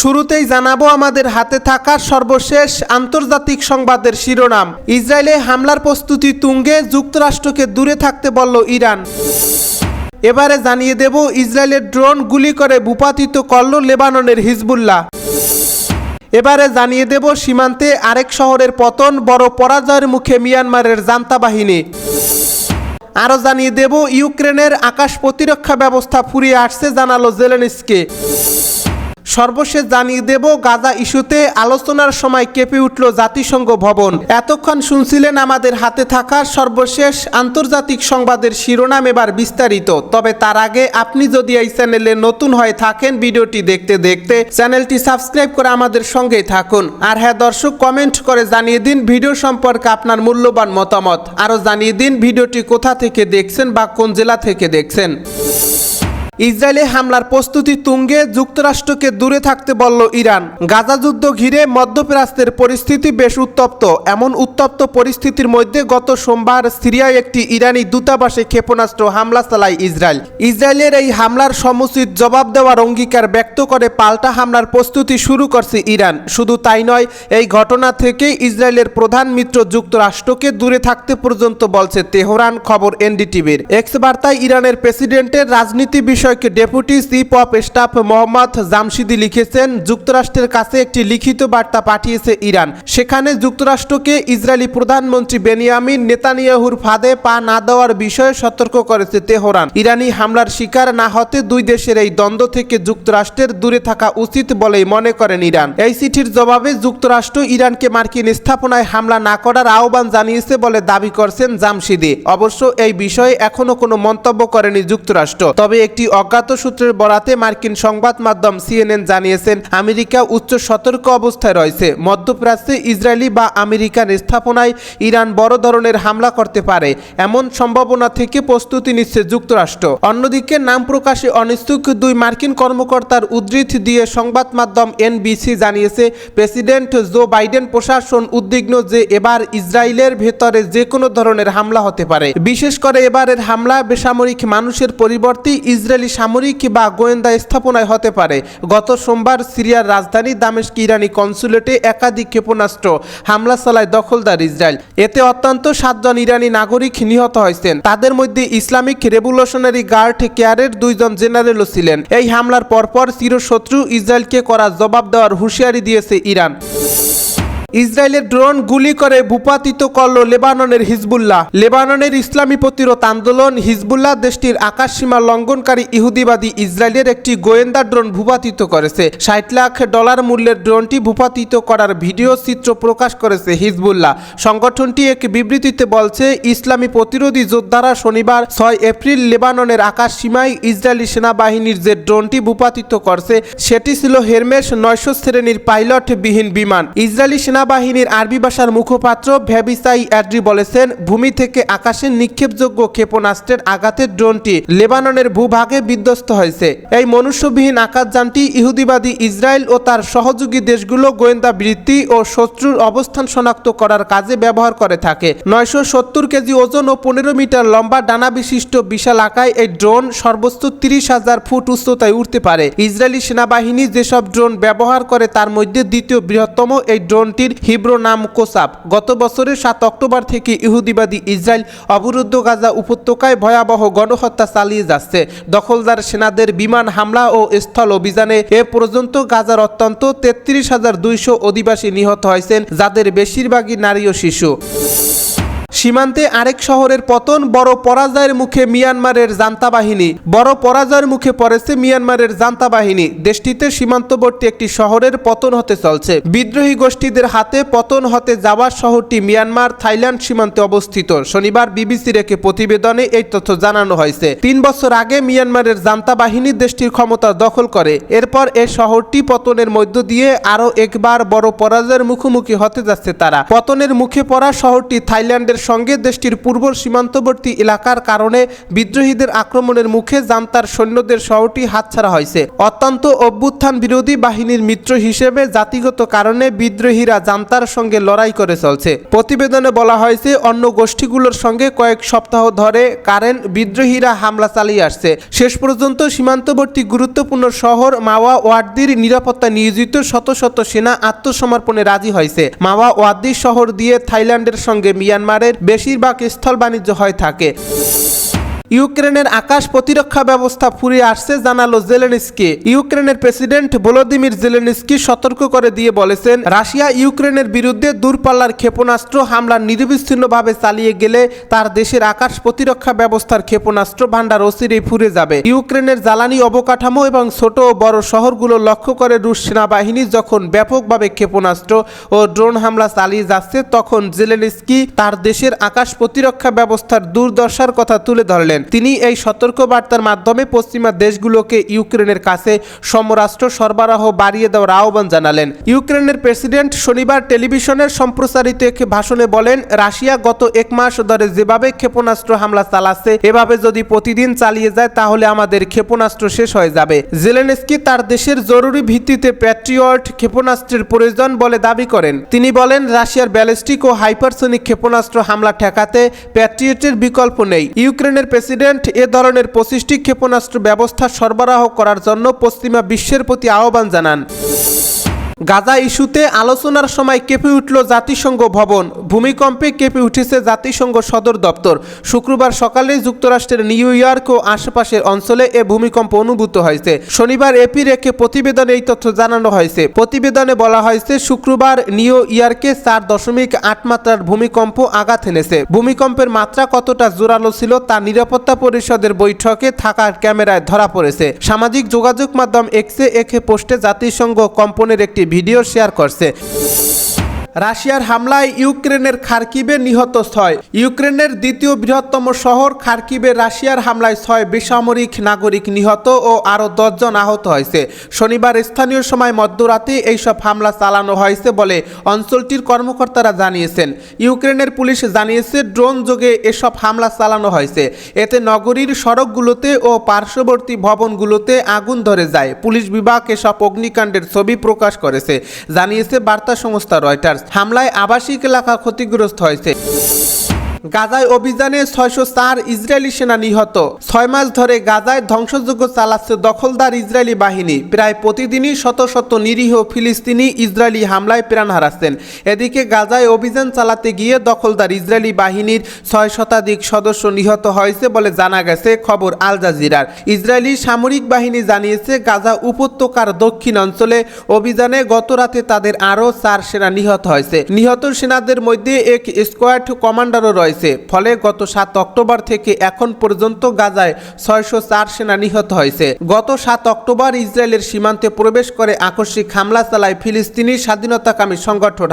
শুরুতেই জানাব আমাদের হাতে থাকা সর্বশেষ আন্তর্জাতিক সংবাদের শিরোনাম। ইসরায়েলে হামলার প্রস্তুতি তুঙ্গে, যুক্তরাষ্ট্রকে দূরে থাকতে বলল ইরান। এবারে জানিয়ে দেব, ইসরায়েলের ড্রোন গুলি করে ভূপাতিত করল লেবাননের হিজবুল্লাহ। এবারে জানিয়ে দেব, সীমান্তে আরেক শহরের পতন, বড় পরাজয়ের মুখে মিয়ানমারের জান্তা বাহিনী। আরও জানিয়ে দেব, ইউক্রেনের আকাশ প্রতিরক্ষা ব্যবস্থা ফুরিয়ে আসছে, জানালো জেলেনিসকে। সর্বশেষ জানিয়ে দেব, গাজা ইস্যুতে আলোচনার সময় কেঁপে উঠল জাতিসংঘ ভবন। এতক্ষণ শুনছিলেন আমাদের হাতে থাকা সর্বশেষ আন্তর্জাতিক সংবাদের শিরোনাম এবার বিস্তারিত। তবে তার আগে আপনি যদি এই চ্যানেলে নতুন হয়ে থাকেন, ভিডিওটি দেখতে দেখতে চ্যানেলটি সাবস্ক্রাইব করে আমাদের সঙ্গেই থাকুন। আর হ্যাঁ দর্শক, কমেন্ট করে জানিয়ে দিন ভিডিও সম্পর্কে আপনার মূল্যবান মতামত। আরও জানিয়ে দিন ভিডিওটি কোথা থেকে দেখছেন বা কোন জেলা থেকে দেখছেন। ইসরায়েলে হামলার প্রস্তুতি তুঙ্গে যুক্তরাষ্ট্রকে দূরে থাকতে বলল ইরান। গাজা যুদ্ধ ঘিরে মধ্যপ্রাচ্যের পরিস্থিতি বেশ উত্তপ্ত। এমন উত্তপ্ত পরিস্থিতির মধ্যে গত সোমবার সিরিয়ায় একটি ইরানি দূতাবাসে ক্ষেপণাস্ত্র হামলা চালায় ইসরায়েল। ইসরায়েলের এই হামলার সমুচিত জবাব দেওয়ার অঙ্গীকার ব্যক্ত করে পাল্টা হামলার প্রস্তুতি শুরু করছে ইরান। শুধু তাই নয়, এই ঘটনা থেকে ইসরায়েলের প্রধান মিত্র যুক্তরাষ্ট্রকে দূরে থাকতে পর্যন্ত বলছে তেহরান, খবর এনডিটিভির। এক্স বার্তায় ইরানের প্রেসিডেন্টের রাজনীতি বিষয়ক deputy chief of staff Mohammad Jamshidi লিখেছেন, যুক্তরাষ্ট্রের কাছে একটি লিখিত বার্তা পাঠিয়েছে ইরান। সেখানে যুক্তরাষ্ট্রকে ইসরায়েলি প্রধানমন্ত্রী বেনিয়ামিন নেতানিয়াহুর ফাঁদে পা না দেওয়ার বিষয়ে সতর্ক করেছে তেহরান। ইরানি হামলার শিকার না হতে দুই দেশের এই দ্বন্দ্ব থেকে যুক্তরাষ্ট্রের দূরে থাকা উচিত বলেই মনে করেন ইরান। এই চিঠির জবাবে যুক্তরাষ্ট্র ইরানকে মার্কিন স্থাপনায় হামলা না করার আহ্বান জানিয়েছে বলে দাবি করছেন জামশিদি। অবশ্য এই বিষয়ে এখনও কোনো মন্তব্য করেনি যুক্তরাষ্ট্র। তবে একটি অজ্ঞাত সূত্রের বরাতে মার্কিন সংবাদ মাধ্যম সিএনএন জানিয়েছেন, আমেরিকা উচ্চ সতর্ক অবস্থায় রয়েছে। মধ্যপ্রাচ্যে ইসরায়েলি বা আমেরিকান স্থাপনায় ইরান বড় ধরনের হামলা করতে পারে, এমন সম্ভাবনা থেকে প্রস্তুতি নিচ্ছে যুক্তরাষ্ট্র। অন্যদিকে নাম প্রকাশে অনিচ্ছুক দুই মার্কিন কর্মকর্তার উদ্ধৃতি দিয়ে সংবাদ মাধ্যম এনবিসি জানিয়েছে, প্রেসিডেন্ট জো বাইডেন প্রশাসন উদ্বিগ্ন যে এবার ইসরায়েলের ভেতরে যে কোনো ধরনের হামলা হতে পারে। বিশেষ করে এবারের হামলা বেসামরিক মানুষের পরিবর্তে ইসরায়েলি সামরিক বা গোয়েন্দা স্থাপনায় হতে পারে। গত সোমবার সিরিয়ার রাজধানী দামেস্ক ইরানি কনসুলেটে একাধিক ক্ষেপণাস্ত্র হামলা চালায় দখলদার ইসরায়েল। এতে অত্যন্ত সাতজন ইরানি নাগরিক নিহত হয়েছেন। তাদের মধ্যে ইসলামিক রেভলিউশনারি গার্ড কেয়ারের দুইজন জেনারেলও ছিলেন। এই হামলার পরপর চিরশত্রু ইসরায়েলকে করা জবাব দেওয়ার হুঁশিয়ারি দিয়েছে ইরান। ইসরায়েলের ড্রোন গুলি করে ভূপাতিত করল লেবাননের হিজবুল্লাহ। লেবাননের ইসলামী প্রতিরোধ আন্দোলন হিজবুল্লাহ দেশটির আকাশসীমা লঙ্ঘনকারী ইহুদিবাদী ইসরায়েলের একটি গোয়েন্দা ড্রোন ভূপাতিত করেছে। ষাট লাখ ডলার মূল্যের ড্রোনটি ভূপাতিত করার ভিডিও চিত্র প্রকাশ করেছে হিজবুল্লাহ। সংগঠনটি এক বিবৃতিতে বলছে, ইসলামী প্রতিরোধী যোদ্ধারা শনিবার ছয় এপ্রিল লেবাননের আকাশ সীমায় ইসরায়েলি সেনাবাহিনীর যে ড্রোনটি ভূপাতিত করছে, সেটি ছিল হেরমেস নয়শো শ্রেণির পাইলট বিহীন বিমান। ইসরায়েলি সেনাবাহিনীর আরবি ভাষার মুখপাত্র ভ্যাবিসাই অ্যাড্রি বলেছেন, ভূমি থেকে আকাশে নিক্ষেপযোগ্য ক্ষেপণাস্ত্রের আঘাতে ড্রোনটি লেবাননের ভূভাগে বিধ্বস্ত হয়েছে। এই মনুষ্যবিহীন আকাশযানটি ইহুদিবাদী ইসরায়েল ও তার সহযোগী দেশগুলো গোয়েন্দা বৃত্তি ও শত্রুর অবস্থান শনাক্ত করার কাজে ব্যবহার করে থাকে। নয়শো সত্তর কেজি ওজন ও পনেরো মিটার লম্বা ডানা বিশিষ্ট বিশাল আকায় এই ড্রোন সর্বোচ্চ তিরিশ হাজার ফুট উচ্চতায় উঠতে পারে। ইসরায়েলি সেনাবাহিনী যেসব ড্রোন ব্যবহার করে তার মধ্যে দ্বিতীয় বৃহত্তম এই ড্রোনটির হিব্রো নাম কোসাব। গত বছরের সাত অক্টোবর থেকে ইহুদিবাদী ইসরায়েল অবরুদ্ধ গাজা উপত্যকায় ভয়াবহ গণহত্যা চালিয়ে যাচ্ছে। দখলদার সেনাদের বিমান হামলা ও স্থল অভিযানে এ পর্যন্ত গাজার অত্যন্ত তেত্রিশ হাজার দুইশো অধিবাসী নিহত হয়েছেন, যাদের বেশিরভাগই নারী ও শিশু। সীমান্তে আরেক শহরের পতন, বড় পরাজয়ের মুখে মিয়ানমারের জান্তা বাহিনী। বড় পরাজয়ের মুখে পড়েছে মিয়ানমারের জান্তা বাহিনী। দেশটিতে সীমান্তবর্তী একটি শহরের পতন হতে চলছে। বিদ্রোহী গোষ্ঠীদের হাতে পতন হতে যাওয়া শহরটি মিয়ানমার, থাইল্যান্ড সীমান্তে অবস্থিত। শনিবার বিবিসির একটি প্রতিবেদনে এই তথ্য জানানো হয়েছে। তিন বছর আগে মিয়ানমারের জান্তা বাহিনী দেশটির ক্ষমতা দখল করে। এরপর এ শহরটি পতনের মধ্য দিয়ে আরও একবার বড় পরাজয়ের মুখোমুখি হতে যাচ্ছে তারা। পতনের মুখে পড়া শহরটি থাইল্যান্ডের সঙ্গে দেশটির পূর্ব সীমান্তবর্তী এলাকার কারণে বিদ্রোহীদের আক্রমণের মুখে জান্তার সৈন্যদের শহরটি হাতছাড়া হয়েছে। অত্যন্ত অভ্যুত্থান বিরোধী বাহিনীর মিত্র হিসেবে জাতিগত কারণে বিদ্রোহীরা জান্তার সঙ্গে লড়াই করে চলছে। প্রতিবেদনে বলা হয়েছে, অন্য গোষ্ঠীগুলোর সঙ্গে কয়েক সপ্তাহ ধরে কারেন বিদ্রোহীরা হামলা চালিয়ে আসছে। শেষ পর্যন্ত সীমান্তবর্তী গুরুত্বপূর্ণ শহর মাওয়া ওয়ার্দির নিরাপত্তা নিয়োজিত শত শত সেনা আত্মসমর্পণে রাজি হয়েছে। মাওয়া ওয়ার্দি শহর দিয়ে থাইল্যান্ডের সঙ্গে মিয়ানমারের বেশিরভাগ স্থল বাণিজ্য হয়ে থাকে। ইউক্রেনের আকাশ প্রতিরক্ষা ব্যবস্থা ফুরিয়ে আসছে, জানালো জেলেনিস্কি। ইউক্রেনের প্রেসিডেন্ট ভলোদিমির জেলেনিস্কি সতর্ক করে দিয়ে বলেছেন, রাশিয়া ইউক্রেনের বিরুদ্ধে দূরপাল্লার ক্ষেপণাস্ত্র হামলা নিরবিচ্ছিন্নভাবে চালিয়ে গেলে তার দেশের আকাশ প্রতিরক্ষা ব্যবস্থার ক্ষেপণাস্ত্র ভান্ডার অচিরেই ফুরে যাবে। ইউক্রেনের জ্বালানি অবকাঠামো এবং ছোট ও বড় শহরগুলো লক্ষ্য করে রুশ সেনাবাহিনী যখন ব্যাপকভাবে ক্ষেপণাস্ত্র ও ড্রোন হামলা চালিয়ে যাচ্ছে, তখন জেলেনিস্কি তার দেশের আকাশ প্রতিরক্ষা ব্যবস্থার দুর্দশার কথা তুলে ধরলেন। তিনি এই সতর্ক বার্তার মাধ্যমে পশ্চিমা দেশগুলোকে ইউক্রেনের কাছে সমরাষ্ট্র সরবরাহ বাড়িয়ে দেওয়ার আহ্বান জানালেন। ইউক্রেনের প্রেসিডেন্ট শনিবার টেলিভিশনের সম্প্রচারিত এক ভাষণে বলেন, রাশিয়া গত এক মাস ধরে যেভাবে ক্ষেপণাস্ত্র হামলা চালাচ্ছে, এভাবে যদি প্রতিদিন চালিয়ে যায়, তাহলে আমাদের ক্ষেপণাস্ত্র শেষ হয়ে যাবে। জেলেনস্কি তার দেশের জরুরি ভিত্তিতে প্যাট্রিয়ট ক্ষেপণাস্ত্রের প্রয়োজন বলে দাবি করেন। তিনি বলেন, রাশিয়ার ব্যালিস্টিক ও হাইপারসোনিক ক্ষেপণাস্ত্র হামলা ঠেকাতে প্যাট্রিয়টের বিকল্প নেই। ইউক্রেনের প্রেসিডেন্ট এ ধরনের পঁচিশটি ক্ষেপণাস্ত্র ব্যবস্থা সরবরাহ করার জন্য পশ্চিমা বিশ্বের প্রতি আহ্বান জানান। গাজা ইস্যুতে আলোচনার সময় কেঁপে উঠল জাতিসংঘ ভবন। ভূমিকম্পে কেঁপে উঠেছে জাতিসংঘ সদর দপ্তর। শুক্রবার সকালে যুক্তরাষ্ট্রের নিউ ইয়র্ক ও আশেপাশের অঞ্চলে এ ভূমিকম্প অনুভূত হয়েছে। শনিবার এপি রেখে প্রতিবেদনে এই তথ্য জানানো হয়েছে। প্রতিবেদনে বলা হয়েছে, শুক্রবার নিউ ইয়র্কে চার দশমিক আট মাত্রার ভূমিকম্প আঘাত এনেছে। ভূমিকম্পের মাত্রা কতটা জোরালো ছিল তা নিরাপত্তা পরিষদের বৈঠকে থাকার ক্যামেরায় ধরা পড়েছে। সামাজিক যোগাযোগ মাধ্যম এক্সে একে পোস্টে জাতিসংঘ কম্পনের একটি ভিডিও শেয়ার করছে। রাশিয়ার হামলায় ইউক্রেনের খার্কিবে নিহত ছয়। ইউক্রেনের দ্বিতীয় বৃহত্তম শহর খার্কিবে রাশিয়ার হামলায় ছয় বেসামরিক নাগরিক নিহত ও আরও দশজন আহত হয়েছে। শনিবার স্থানীয় সময় মধ্যরাতে এইসব হামলা চালানো হয়েছে বলে অঞ্চলটির কর্মকর্তারা জানিয়েছেন। ইউক্রেনের পুলিশ জানিয়েছে, ড্রোন যোগে এসব হামলা চালানো হয়েছে। এতে নগরীর সড়কগুলোতে ও পার্শ্ববর্তী ভবনগুলোতে আগুন ধরে যায়। পুলিশ বিভাগ এসব অগ্নিকাণ্ডের ছবি প্রকাশ করেছে, জানিয়েছে বার্তা সংস্থা রয়টার্স। হামলায় আবাসিক এলাকা ক্ষতিগ্রস্ত হয়েছে। গাজায় অভিযানে ছয়শো চার ইসরায়েলি সেনা নিহত। ছয় মাস ধরে গাজায় ধ্বংসযোগ্য চালাচ্ছে দখলদার ইসরায়েলি বাহিনী। প্রায় প্রতিদিনই শত শত নিরীহ ফিলিস্তিনি ইসরায়েলি হামলায় প্রাণ হারাচ্ছেন। এদিকে গাজায় অভিযান চালাতে গিয়ে দখলদার ইসরায়েলি বাহিনীর ছয় শতাধিক সদস্য নিহত হয়েছে বলে জানা গেছে খবর আল জাজিরার। ইসরায়েলি সামরিক বাহিনী জানিয়েছে, গাজা উপত্যকার দক্ষিণ অঞ্চলে অভিযানে গতরাতে তাদের আরও চার সেনা নিহত হয়েছে। নিহত সেনাদের মধ্যে এক স্কোয়াড কমান্ডারও রয়েছে। ফলে গত সাত অক্টোবর থেকে এখন পর্যন্ত গাজায় ছয়শো চার সেনা নিহত হয়েছে। গত সাত অক্টোবর ইসরায়েলের সীমান্তে প্রবেশ করে আকস্মিক হামলা চালায় ফিলিস্তিনি স্বাধীনতাকামী সংগঠন